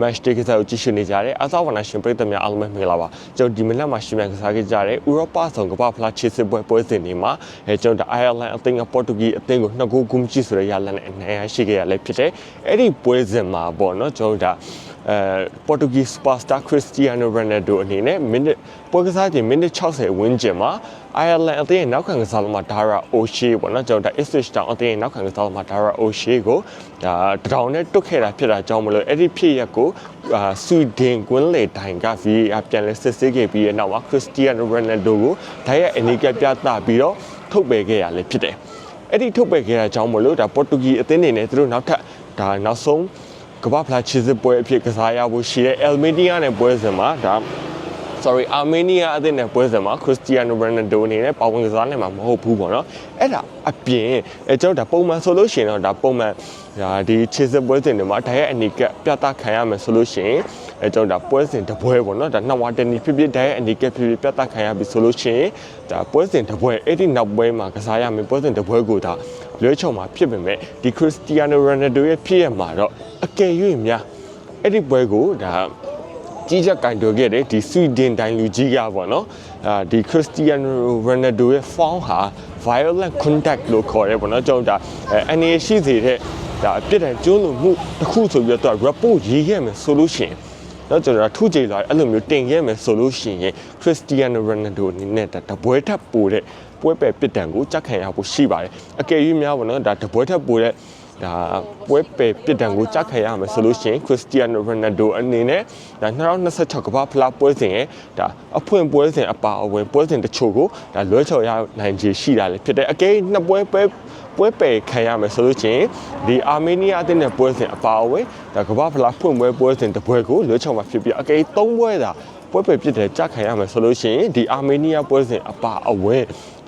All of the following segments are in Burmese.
match day ကစားကိုကြည့်ရှုနေကြတယ်အသောဝနာရှင်ပရိသတ်များအားလုံးပဲမင်္ဂလာပါကျွန်တော်ဒီမနက်မှာရှင်မြန်ကစားခဲ့ကြတယ်ဥရောပဆောင်ကမ္ဘာဖလားခြေစစ်ပွဲပွဲစဉ်တွေမှာအဲကျွန်တော်အိုင်ယာလန်အသင်းကပေါ်တူဂီအသင်းကိုနှစ်ဂိုးဂုံးကြည့်ဆိုတဲ့ရလန်နဲ့အနိုင်ရရှိခဲ့ရလဲဖြစ်တယ်အဲ့ဒီပွဲစဉ်မှာပေါ့နော်ကျွန်တော်ဒါအဲပေါ်တူဂီစပါစတာခရစ္စတီယာနိုရိုနယ်ဒိုအနေနဲ့မိနစ်ပွဲကစားချိန်မိနစ်60ဝန်းကျင်မှာ အိုင်ယာလန်အသင်းရဲ့နောက်ခံကစားသမားဒါရာအိုရှေပေါ့နော်ကျွန်တော်ဒါ Ipswich Town အသင်းရဲ့နောက်ခံကစားသမားဒါရာအိုရှေကိုဒါတထောင်နဲ့တွတ်ခဲ့တာဖြစ်တာကြောင့်မလို့အဲ့ဒီဖြစ်ရက်ကိုအာဆွီဒင်ကွင်းလေတိုင်က VAR ပြန်လဲစစ်ဆေးခဲ့ပြီးတဲ့နောက်မှာခရစ္စတီယာနိုရိုနယ်ဒိုကိုဓာတ်ရိုက်အနေကပြသပြီးတော့ထုတ်ပယ်ခဲ့ရလဲဖြစ်တယ်အဲ့ဒီထုတ်ပယ်ခဲ့တာကြောင့်မလို့ဒါပေါ်တူဂီအသင်းနေနဲ့သူတို့နောက်ထပ်ဒါနောက်ဆုံးကမ္ဘာဖလားခြေစစ်ပွဲအဖြစ်ကစားရဖို့ရှိတဲ့ Almeria နဲ့ပွဲစဉ်မှာဒါ sorry အာမေးနီးယားအသင်းနဲ့ပွဲစဉ်မှာခရစ္စတီယာနိုရိုနယ်ဒိုအနေနဲ့ပါဝင်ကစားနိုင်မှာမဟုတ်ဘူးပေါ့နော်အဲ့ဒါအပြင်အဲကျွန်တော်ဒါပုံမှန်ဆိုလို့ရှိရင်တော့ဒါပုံမှန်ဒါဒီခြေစစ်ပွဲစဉ်တွေမှာဓာတ်ရိုက်အနေကပြသခံရမယ်ဆိုလို့ရှိရင်အဲကျွန်တော်ဒါပွဲစဉ်တစ်ပွဲပေါ့နော်ဒါနှစ်ဝါတနီဖြစ်ဖြစ်ဓာတ်ရိုက်အနေကဖြစ်ဖြစ်ပြသခံရပြီဆိုလို့ရှိရင်ဒါပွဲစဉ်တစ်ပွဲအဲ့ဒီနောက်ပွဲမှာကစားရမယ်ပွဲစဉ်တစ်ပွဲကိုဒါလွှဲချုံမှာဖြစ်ပေမဲ့ဒီခရစ္စတီယာနိုရိုနယ်ဒိုရဲ့ဖြစ်ရမှာတော့အကယ်၍များအဲ့ဒီပွဲကိုဒါ ကြီးကြပ်ကင်တွယ်ခဲ့တဲ့ဒီဆွီဒင်တိုင်းလူကြီးကပေါ့နော်အာဒီခရစ္စတီယာနိုရိုနယ်ဒိုရဲ့ form ဟာ violent contact လို့ခေါ်ရဲပေါ့နော်ကျွန်တော်ဒါအဲအနေရှိစေတဲ့ဒါအပြစ်ဒဏ်ကျူးလွန်မှုတစ်ခုဆိုပြီးတော့ report ရေးခဲ့မယ်ဆိုလို့ရှိရင်တော့ကျွန်တော်ထူးကြိလာအဲ့လိုမျိုးတင်ခဲ့မယ်ဆိုလို့ရှိရင်ခရစ္စတီယာနိုရိုနယ်ဒိုအနေနဲ့ဒါတပွဲထပ်ပိုတဲ့ပွဲပယ်ပြစ်ဒဏ်ကိုကြက်ခံရဖို့ရှိပါတယ်အကယ်၍များပေါ့နော်ဒါတပွဲထပ်ပိုတဲ့ ဒါပွဲပယ်ပြစ်ဒဏ်ကိုကြားခံရမယ်ဆိုလို့ရှိရင်ခရစ္စတီယာနိုရိုနယ်ဒိုအနေနဲ့ဒါ2026ကမ္ဘာဖလားပွဲစဉ်ရဲ့ဒါအဖွင့်ပွဲစဉ်အပါအဝင်ပွဲစဉ်တချို့ကိုဒါလွှဲချော်ရနိုင်ခြေရှိတာလေဖြစ်တယ်အကယ်နှစ်ပွဲပွဲပွဲပယ်ခံရမယ်ဆိုလို့ရှိရင်ဒီအာမေးနီးယားအသင်းနဲ့ပွဲစဉ်အပါအဝင်ဒါကမ္ဘာဖလားဖွင့်ပွဲပွဲစဉ်တစ်ပွဲကိုလွှဲချော်မှာဖြစ်ပြီးအကယ်သုံးပွဲသာပွဲပယ်ပြစ်တယ်ကြားခံရမယ်ဆိုလို့ရှိရင်ဒီအာမေးနီးယားပွဲစဉ်အပါအဝင်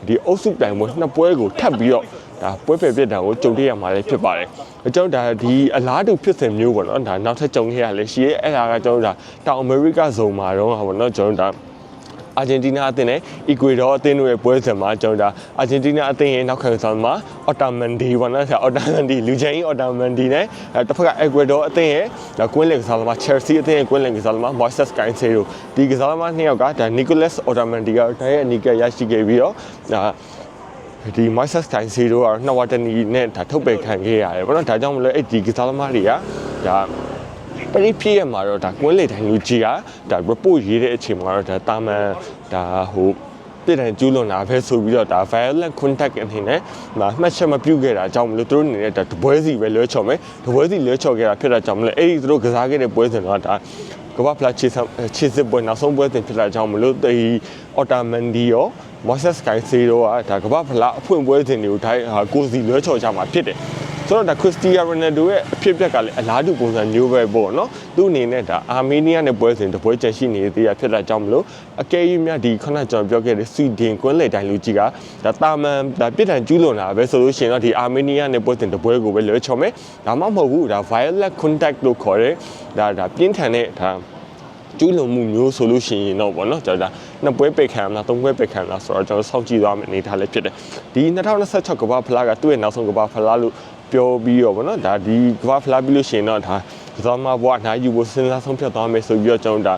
ဒီအုပ်စုပြိုင်ပွဲနှစ်ပွဲကိုထပ်ပြီးတော့ ဒါပွဲပယ်ပြစ်တာကိုကြုံတွေ့ရမှာလည်းဖြစ်ပါတယ်။အကြောင်းဒါဒီအလားတူဖြစ်စဉ်မျိုးပေါ့နော်ဒါနောက်ထပ်ကြုံခဲ့ရလဲရှိရဲအဲ့ဒါကကျွန်တော်တို့ဒါတောင်အမေရိကဇုံမှာတော့ဟာပေါ့နော်ကျွန်တော်တို့ဒါအာဂျင်တီးနားအသင်းနဲ့အီကွေဒေါအသင်းတို့ရဲ့ပွဲစဉ်မှာကျွန်တော်ဒါအာဂျင်တီးနားအသင်းရဲ့နောက်ခံဆောင်မှာအော်တာမန်ဒီပေါ့နော်ဆရာအော်တာမန်ဒီလူချင်းအော်တာမန်ဒီနဲ့အဲတစ်ဖက်ကအီကွေဒေါအသင်းရဲ့ဒါကွင်းလင်ကစားသမားချယ်ဆီအသင်းရဲ့ကွင်းလင်ကစားသမားမော့ဆက်ကိုင်ဆေရိုဒီကစားသမားနှစ်ယောက်ကဒါနီကိုလတ်အော်တာမန်ဒီကဒါရဲ့အနီကရရှိခဲ့ပြီးတော့ဒါ ဒီ Moises Tyson တို့ကတော့နှစ်ဝတနီနဲ့ဒါထုတ်ပယ်ခံခဲ့ရတယ်ပေါ့နော်ဒါကြောင့်မလို့အဲ့ဒီကစားသမားတွေကဒါပရိဖြစ်ရမှာတော့ဒါကွင်းလေတိုင်းလူကြီးကဒါ report ရေးတဲ့အချိန်မှာတော့ဒါတာမန်ဒါဟိုပြည်တိုင်ကျူးလွန်တာပဲဆိုပြီးတော့ဒါ violent contact အနေနဲ့ဒါမှတ်ချက်မပြုတ်ခဲ့တာကြောင့်မလို့သူတို့အနေနဲ့ဒါတပွဲစီပဲလွှဲချော်မယ်တပွဲစီလွှဲချော်ခဲ့တာဖြစ်တာကြောင့်မလို့အဲ့ဒီသူတို့ကစားခဲ့တဲ့ပွဲစဉ်တော့ဒါကမ္ဘာဖလားခြေစခြေစစ်ပွဲနောက်ဆုံးပွဲစဉ်ဖြစ်တာကြောင့်မလို့ဒီအော်တာမန်ဒီရော မော့ဆက်စကိုင်စီတော့ဒါကမ္ဘာဖလားအဖွင့်ပွဲစဉ်တွေကိုတိုင်းဟာကိုစီလွှဲချော်ကြမှာဖြစ်တယ်ဆိုတော့ဒါခရစ္စတီယာရိုနယ်ဒိုရဲ့အဖြစ်အပျက်ကလည်းအလားတူပုံစံမျိုးပဲပေါ့နော်သူ့အနေနဲ့ဒါအာမေးနီးယားနဲ့ပွဲစဉ်တပွဲကျန်ရှိနေသေးတာဖြစ်တာကြောင့်မလို့အကယ်၍များဒီခုနကျွန်တော်ပြောခဲ့တဲ့ဆွီဒင်ကွင်းလေတိုင်းလူကြီးကဒါတာမန်ဒါပြစ်ဒဏ်ကျူးလွန်တာပဲဆိုလို့ရှိရင်တော့ဒီအာမေးနီးယားနဲ့ပွဲစဉ်တပွဲကိုပဲလွှဲချော်မယ်ဒါမှမဟုတ်ဘူးဒါ violent contact လို့ခေါ်တဲ့ဒါဒါပြင်းထန်တဲ့ဒါ ကျူးလွန်မှုမျိုးဆိုလို့ရှိရင်တော့ဗောနော်ကျွန်တော်ဒါနှစ်ပွဲပိတ်ခံရမလားသုံးပွဲပိတ်ခံရမလားဆိုတော့ကျွန်တော်စောင့်ကြည့်သွားမယ်အနေထားလေးဖြစ်တယ်ဒီ2026ကမ္ဘာဖလားကသူ့ရဲ့နောက်ဆုံးကမ္ဘာဖလားလို့ပြောပြီးတော့ဗောနော်ဒါဒီကမ္ဘာဖလားပြီးလို့ရှိရင်တော့ဒါကစားမဘွားအနားယူဖို့စဉ်းစားဆုံးဖြတ်သွားမယ်ဆိုပြီးတော့ကျွန်တော်ဒါ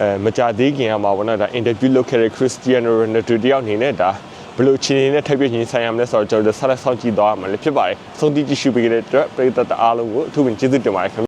အဲမကြသေးခင်ကမှာဗောနော်ဒါအင်တာဗျူးလုပ်ခဲ့တဲ့ခရစ္စတီယာနိုရိုနယ်ဒိုတယောက်အနေနဲ့ဒါဘယ်လိုခြေနေနဲ့ထပ်ပြချင်းဆိုင်ရမလဲဆိုတော့ကျွန်တော်တို့ဆက်လက်ဆောင်ကြည့်သွားမှာလည်းဖြစ်ပါတယ်။ဆုံးဖြတ်ကြည့်ရှုပေးခဲ့တဲ့အတွက်ပရိသတ်အားလုံးကိုအထူးပင်ကျေးဇူးတင်ပါတယ်ခင်ဗျ